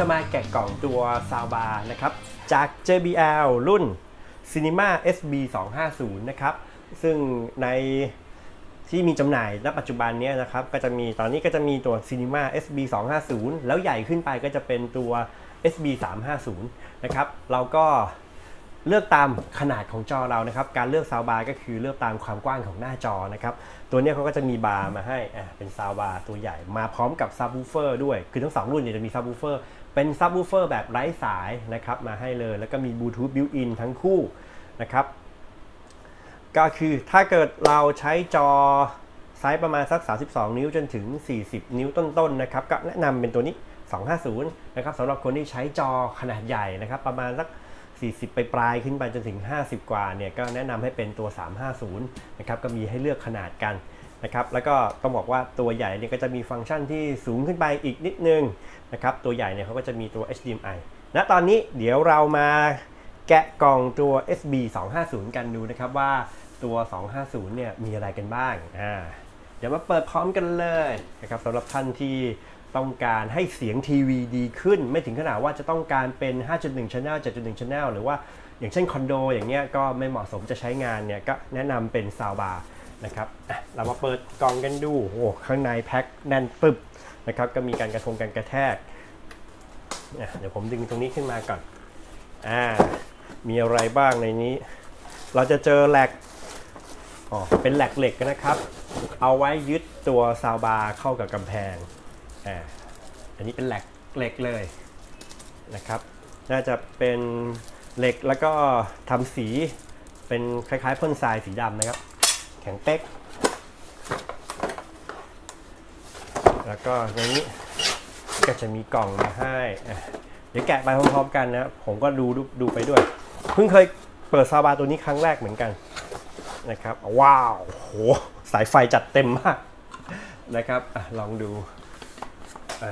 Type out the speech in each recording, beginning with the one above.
จะมาแกะกล่องตัวซาวบาร์นะครับจาก JBL รุ่น Cinema SB 250นะครับซึ่งในที่มีจำหน่ายณปัจจุบันนี้นะครับก็จะมีตอนนี้ก็จะมีตัว Cinema SB 250แล้วใหญ่ขึ้นไปก็จะเป็นตัว SB 350นะครับเราก็เลือกตามขนาดของจอเรานะครับ การเลือกซาวบาร์ก็คือเลือกตามความกว้างของหน้าจอนะครับ ตัวนี้เขาก็จะมีบาร์มาให้เป็นซาวบาร์ตัวใหญ่มาพร้อมกับซับวูเฟอร์ด้วย คือทั้งสองรุ่นเนี่ยจะมีซับวูเฟอร์ เป็นซับวูเฟอร์แบบไร้สายนะครับมาให้เลย แล้วก็มีบลูทูธบิวอินทั้งคู่นะครับ ก็คือถ้าเกิดเราใช้จอไซส์ประมาณสัก 32 นิ้วจนถึง 40 นิ้วต้นๆนะครับ ก็แนะนำเป็นตัวนี้ 250 นะครับสำหรับคนที่ใช้จอขนาดใหญ่นะครับ ประมาณสัก 40 ไปปลายขึ้นไปจนถึง 50 กว่าเนี่ย ก็แนะนำให้เป็นตัว 350 นะครับ ก็มีให้เลือกขนาดกัน นะครับแล้วก็ต้องบอกว่าตัวใหญ่เนี่ยก็จะมีฟังก์ชันที่สูงขึ้นไปอีกนิดนึงนะครับตัวใหญ่เนี่ยเขาก็จะมีตัว HDMI ณตอนนี้เดี๋ยวเรามาแกะกล่องตัว SB 250 กันดูนะครับว่าตัว 250 เนี่ยมีอะไรกันบ้างอ่าเดี๋ยวมาเปิดพร้อมกันเลยนะครับสำหรับท่านที่ต้องการให้เสียงทีวีดีขึ้น ไม่ถึงขนาดว่าจะต้องการเป็น 5.1 Channel 7.1 Channel หรือว่าอย่างเช่นคอนโดอย่างเงี้ยก็ไม่เหมาะสมจะใช้งานเนี่ยก็แนะนำเป็นซาวบาร์ นะครับเรามาเปิดกล่องกันดูโอ้ข้างในแพ็คแน่นปึ๊บนะครับก็มีการกระทงการกระแทกเดี๋ยวผมดึงตรงนี้ขึ้นมาก่อนอ่ามีอะไรบ้างในนี้ เราจะเจอแหลกอ๋อเป็นแหลกเหล็กนะครับ เอาไว้ยึดตัวซาวบาร์เข้ากับกำแพงอ่าอันนี้เป็นแหลกเหล็กเลยนะครับน่าจะเป็นเหล็กแล้วก็ทำสีเป็นคล้ายๆพ่นทรายสีดำนะครับ แข็งเป๊ก แล้วก็ในนี้ก็จะมีกล่องมาให้ เดี๋ยวแกะไปพร้อมๆกันนะ ผมก็ดูดูไปด้วย เพิ่งเคยเปิดซาบาตัวนี้ครั้งแรกเหมือนกันนะครับ ว้าวโหสายไฟจัดเต็มมากนะครับอลองดู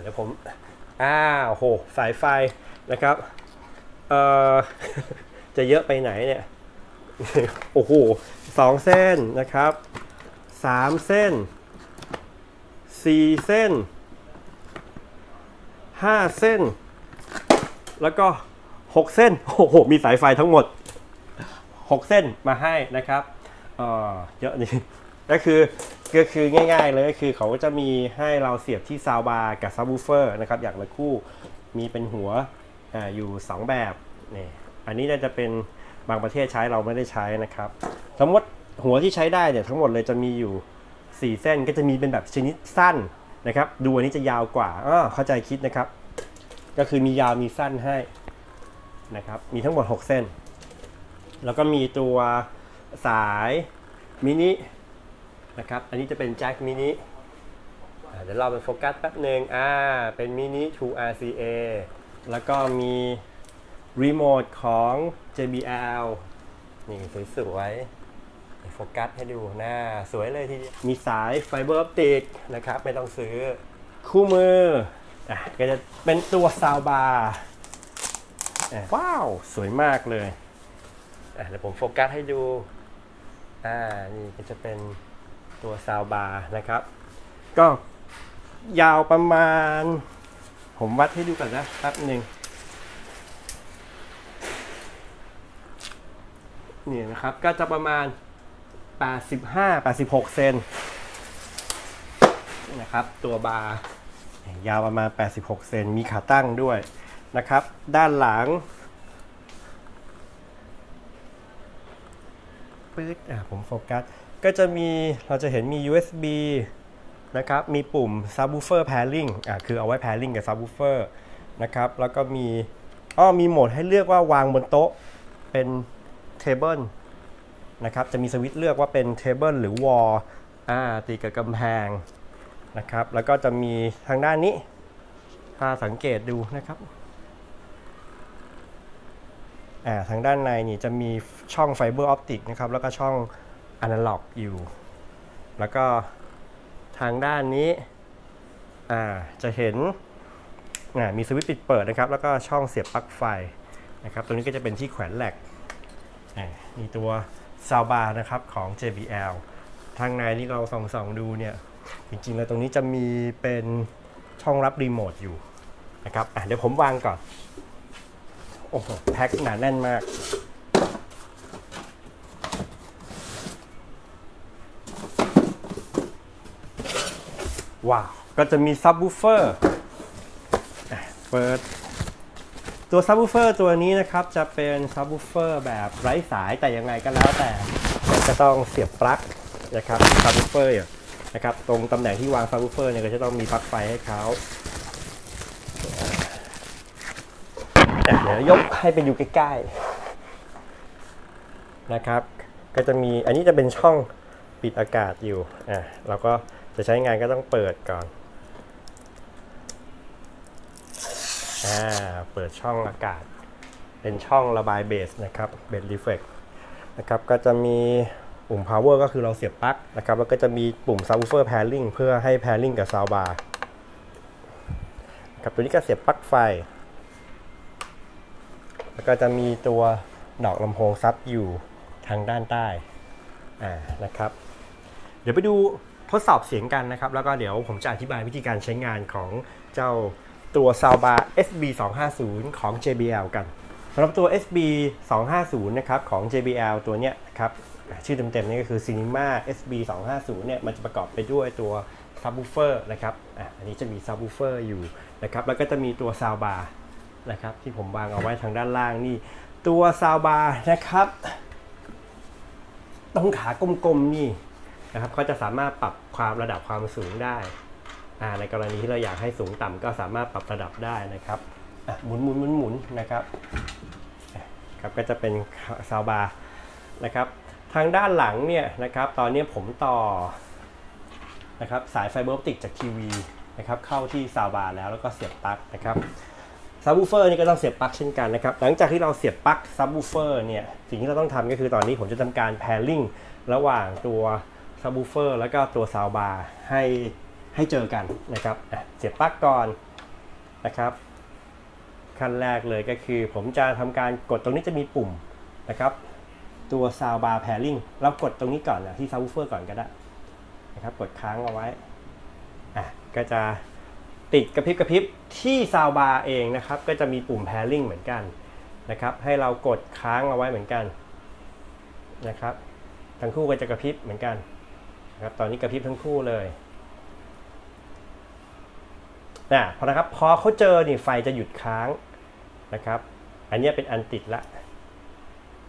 เดี๋ยวผมอ้าวโหสายไฟนะครับ เอ่อ จะเยอะไปไหนเนี่ย โอ้โหสองเส้นนะครับสามเส้นสี่เส้นห้าเส้น แล้วก็หกเส้น โอ้โห มีสายไฟทั้งหมดหกเส้นมาให้นะครับเอ่อเยอะนี่ก็คือก็คือง่ายๆเลยก็คือเขาก็จะมีให้เราเสียบที่ซาวบาร์กับซับวูเฟอร์นะครับ อย่างละคู่มีเป็นหัวออยู่ 2 แบบนี่อันนี้จะเป็น บางประเทศใช้เราไม่ได้ใช้นะครับสมมติหัวที่ใช้ได้เนี่ยทั้งหมดเลยจะมีอยู่ 4 เส้นก็จะมีเป็นแบบชนิดสั้นนะครับ ดูอันนี้จะยาวกว่าอ้อเข้าใจคิดนะครับ ก็คือมียาวมีสั้นให้นะครับ มีทั้งหมด 6 เส้น แล้วก็มีตัวสายมินินะครับ อันนี้จะเป็นแจ็คมินิเดี๋ยวเราไปโฟกัสแป๊บหนึ่งอ่า เป็นมินิ True RCA แล้วก็มี รีโมทของ JBL นี่สวยๆโฟกัสให้ดูหน้า สวยเลยทีเดียวมีสายไฟเบอร์ออปติกนะครับ ไม่ต้องซื้อคู่มืออะก็จะเป็นตัวซาวบาร์อะว้าว สวยมากเลยอะเดี๋ยวผมโฟกัสให้ดูอ่านี่ก็จะเป็นตัวซาวบาร์นะครับ ก็ยาวประมาณ ผมวัดให้ดูก่อนนะแป๊บหนึ่ง นี่นะครับก็จะประมาณ 85-86 เซนนะครับตัวบาร์ยาวประมาณ 86 เซนมีขาตั้งด้วยนะครับ ด้านหลังปึ๊กอะผมโฟกัส ก็จะมีเราจะเห็นมี USB นะครับ มีปุ่ม subwoofer pairing อะคือเอาไว้ pairing กับ subwoofer นะครับ แล้วก็มีอ้อมีโหมดให้เลือกว่าวางบนโต๊ะเป็น table นะครับจะมีสวิตช์เลือกว่าเป็น table หรือ wall อ่าติดกับกำแพงนะครับแล้วก็จะมีทางด้านนี้ถ้าสังเกตดูนะครับอ่าทางด้านในนี่จะมีช่องไฟเบอร์ออปติกนะครับแล้วก็ช่องอนาล็อกอยู่ แล้วก็ทางด้านนี้อ่าจะเห็นมีสวิตช์ปิดเปิดนะครับ แล้วก็ช่องเสียบปลั๊กไฟนะครับ ตรงนี้ก็จะเป็นที่แขวนแหลก มีตัวซาวบาร์นะครับของ JBL ทางในนี่เราส่องๆดูเนี่ย จริงๆแล้วตรงนี้จะมีเป็นช่องรับรีโมทอยู่นะครับเดี๋ยวผมวางก่อน โอ้โห แพ็คหนาแน่นมากว้าว ก็จะมีซับ w ูเฟอร์เปิด ตัวซับ w ูเฟอร์ตัวนี้นะครับจะเป็นซับ w ูเฟอร์แบบไร้สายแต่ยังไงก็แล้วแต่จะต้องเสียบปลั๊กนะครับซับ w ูเฟอร์นะครับตรงตำแหน่งที่วางซับ w ูเฟอร์เนี่ยก็จะต้องมีปลั๊กไฟให้เขาเดี๋ยวยกให้ไปอยู่ใกล้ๆนะครับก็จะมีอันนี้จะเป็นช่องปิดอากาศอยู่อะเราก็จะใช้งานก็ต้องเปิดก่อน อ่าเปิดช่องอากาศ เป็นช่องระบายเบสนะครับเบสรีเฟกนะครับก็จะมีปุ่ม power ก็คือเราเสียบปลั๊กนะครับแล้วก็จะมีปุ่ม subwoofer pairing เพื่อให้ pairing กับ soundbar ครับตัวนี้ก็เสียบปลั๊กไฟ แล้วก็จะมีตัวดอกลำโพงซับอยู่ทางด้านใต้อ่านะครับ เดี๋ยวไปดูทดสอบเสียงกันนะครับ แล้วก็เดี๋ยวผมจะอธิบายวิธีการใช้งานของเจ้า ตัว Soundbar SB 250ของ JBL กันสำหรับตัว SB 250นะครับของ JBL ตัวเนี้ยครับชื่อเต็มๆนี่ก็คือ Cinema SB 250เนี่ยมันจะประกอบไปด้วยตัว Subwoofer นะครับอะอันนี้จะมี Subwoofer อยู่นะครับแล้วก็จะมีตัว Soundbar นะครับที่ผมวางเอาไว้ทางด้านล่างนี่ ตัว Soundbar นะครับตรงขากลมๆนี่นะครับก็จะสามารถปรับความระดับความสูงได้ ในกรณีที่เราอยากให้สูงต่ำก็สามารถปรับระดับได้นะครับหมุนหมุนหมุนหมุนนะครับครับก็จะเป็นซาวบาร์นะครับ ทางด้านหลังเนี่ยนะครับ ตอนนี้ผมต่อนะครับสายไฟเบอร์ออปติกจากทีวีนะครับเข้าที่ซาวบาร์แล้วแล้วก็เสียบปลั๊กนะครับซับวูเฟอร์นี่ก็ต้องเสียบปลั๊กเช่นกันนะครับ หลังจากที่เราเสียบปลั๊กซับวูเฟอร์เนี่ยสิ่งที่เราต้องทำก็คือตอนนี้ผมจะทำการแพร์ลิงระหว่างตัวซับวูเฟอร์แล้วก็ตัวซาวบาร์ให้ ให้เจอกันนะครับเสียบปลั๊กก่อนนะครับขั้นแรกเลยก็คือผมจะทำการกดตรงนี้จะมีปุ่มนะครับตัว soundbar pairing เรากดตรงนี้ก่อนนะที่ subwoofer ก่อนก็ได้นะครับกดค้างเอาไว้อะก็จะติดกระพริบกระพริบที่ soundbar เองนะครับก็จะมีปุ่ม pairing เหมือนกันนะครับให้เรากดค้างเอาไว้เหมือนกันนะครับทั้งคู่ก็จะกระพริบเหมือนกันนะครับตอนนี้กระพริบทั้งคู่เลย นะพอนะครับพอเขาเจอนี่ไฟจะหยุดค้างนะครับ อันนี้เป็นอันติดละ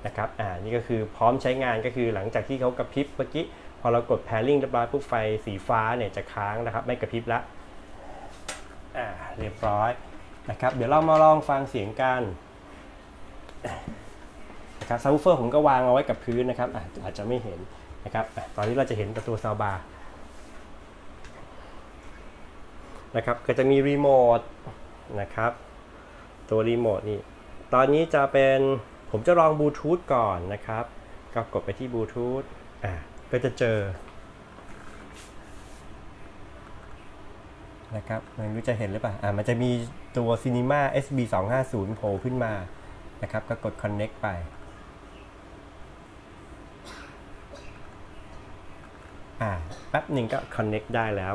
นะครับอ่านี่ก็คือพร้อมใช้งานก็คือหลังจากที่เขากระพริบเมื่อกี้พอเรากด pairing เรียบร้อยปุ๊บไฟสีฟ้าเนี่ยจะค้างนะครับ ไม่กระพริบละอ่าเรียบร้อยนะครับ เดี๋ยวเรามาลองฟังเสียงกันนะครับซับวูเฟอร์ผมก็วางเอาไว้กับพื้นนะครับอาอาจจะไม่เห็นนะครับตอนนี้เราจะเห็นตัวซาวบาร์ นะครับก็จะมีรีโมทนะครับ ตัวรีโมทนี่ ตอนนี้จะเป็นผมจะลองบลูทูธก่อนนะครับก็กดไปที่บลูทูธอ่าก็จะเจอนะครับไม่รู้จะเห็นหรือเปล่าอ่ามันจะมีตัว Cinema SB 250โผล่ขึ้นมานะครับ ก็กด Connect ไปอ่าแป๊บหนึ่งก็ Connect ได้แล้ว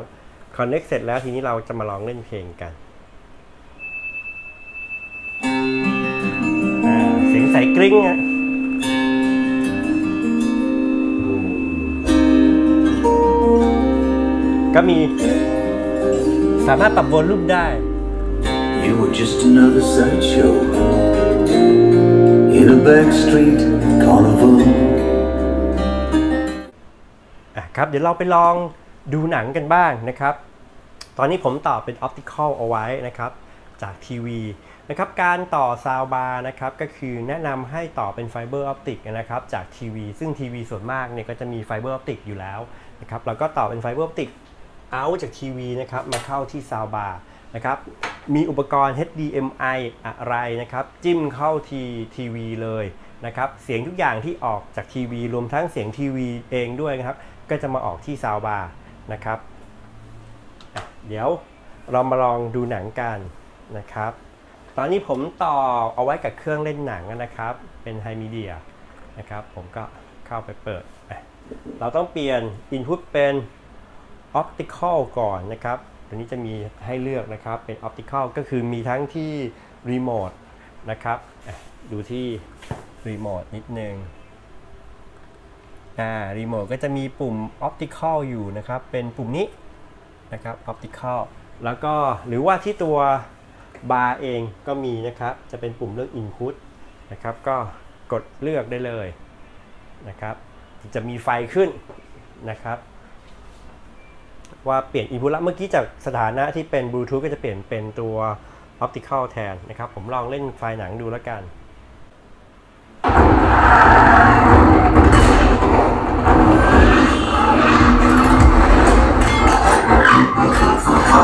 Connect เสร็จแล้วทีนี้เราจะมาลองเล่นเพลงกันเสียงใสกริ้งอะก็มีสามารถปรับโวลูมได้ You were just another sideshow in a backstreet carnival. อะครับเดี๋ยวเราไปลองดูหนังกันบ้างนะครับ ตอนนี้ผมต่อเป็นออปติคอลเอาไว้นะครับจากทีวีนะครับการต่อซาวบาร์นะครับก็คือแนะนำให้ต่อเป็นไฟเบอร์ออปติกนะครับจากทีวีซึ่งทีวีส่วนมากเนี่ยก็จะมีไฟเบอร์ออปติกอยู่แล้วนะครับเราก็ต่อเป็นไฟเบอร์ออปติกเอาจากทีวีนะครับมาเข้าที่ซาวบาร์นะครับมีอุปกรณ์ HDMI อะไรนะครับจิ้มเข้าทีทีวีเลยนะครับเสียงทุกอย่างที่ออกจากทีวีรวมทั้งเสียงทีวีเองด้วยนะครับก็จะมาออกที่ซาวบาร์นะครับ เดี๋ยวเรามาลองดูหนังกันนะครับ ตอนนี้ผมต่อเอาไว้กับเครื่องเล่นหนังนะครับ เป็นไฮมีเดียนะครับ ผมก็เข้าไปเปิด เราต้องเปลี่ยน Input เป็น Optical ก่อนนะครับตัวนี้จะมีให้เลือกนะครับ เป็นออปติคอลก็คือมีทั้งที่รีโมทนะครับ ดูที่รีโมทนิดนึงอ่ารีโมทก็จะมีปุ่มออปติคอลอยู่นะครับ เป็นปุ่มนี้ นะครับออปติคอลแล้วก็หรือว่าที่ตัวบาร์เองก็มีนะครับ จะเป็นปุ่มเลือก Input นะครับ ก็กดเลือกได้เลยนะครับ จะมีไฟขึ้นนะครับ ว่าเปลี่ยน input ละเมื่อกี้จากสถานะที่เป็นบลูทูธก็จะเปลี่ยนเป็นตัว optical แทนนะครับ ผมลองเล่นไฟล์หนังดูแล้วกัน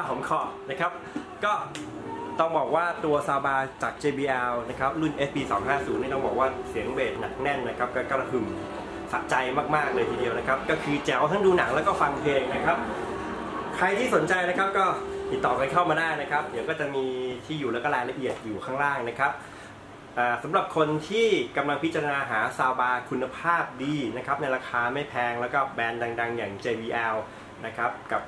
ปากหอมคอนะครับก็ต้องบอกว่าตัวซาบาจาก JBL นะครับรุ่น SP 250นี่ต้องบอกว่าเสียงเบสหนักแน่นนะครับก็กระหึ่มสะใจมากๆเลยทีเดียวนะครับ ก็คือแจ๋วทั้งดูหนังแล้วก็ฟังเพลงนะครับ ใครที่สนใจนะครับก็ติดต่อกันเข้ามาได้นะครับ เดี๋ยวก็จะมีที่อยู่แล้วก็รายละเอียดอยู่ข้างล่างนะครับสำหรับคนที่กำลังพิจารณาหาซาวบาร์คุณภาพดีนะครับในราคาไม่แพงแล้วก็แบรนด์ดัง ๆ อย่าง JBL นะครับกับ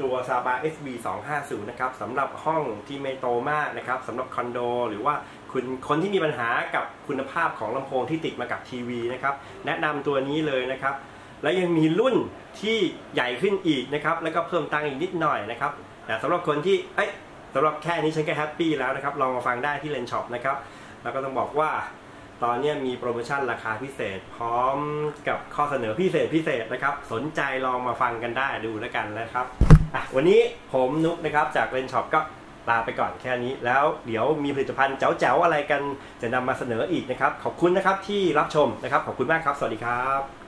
ตัวซาบา SB 250นะครับสำหรับห้องที่ไม่โตมากนะครับสำหรับคอนโด หรือว่าคุณคนที่มีปัญหากับคุณภาพของลำโพงที่ติดมากับทีวีนะครับแนะนำตัวนี้เลยนะครับ และยังมีรุ่นที่ใหญ่ขึ้นอีกนะครับแล้วก็เพิ่มตังค์อีกนิดหน่อยนะครับแต่สำหรับคนที่เอ้ยสำหรับแค่นี้ฉันก็แฮปปี้แล้วนะครับลองมาฟังได้ที่เลนช็อปนะครับแล้วก็ต้องบอกว่าตอนนี้มีโปรโมชั่นราคาพิเศษ พร้อมกับข้อเสนอพิเศษพิเศษนะครับ สนใจลองมาฟังกันได้ดูแล้วกันนะครับ อะวันนี้ผมนุกนะครับจากเลนช็อปก็ลาไปก่อนแค่นี้แล้วเดี๋ยวมีผลิตภัณฑ์แจ๋วๆอะไรกันจะนำมาเสนออีกนะครับ ขอบคุณนะครับที่รับชมนะครับ ขอบคุณมากครับ สวัสดีครับ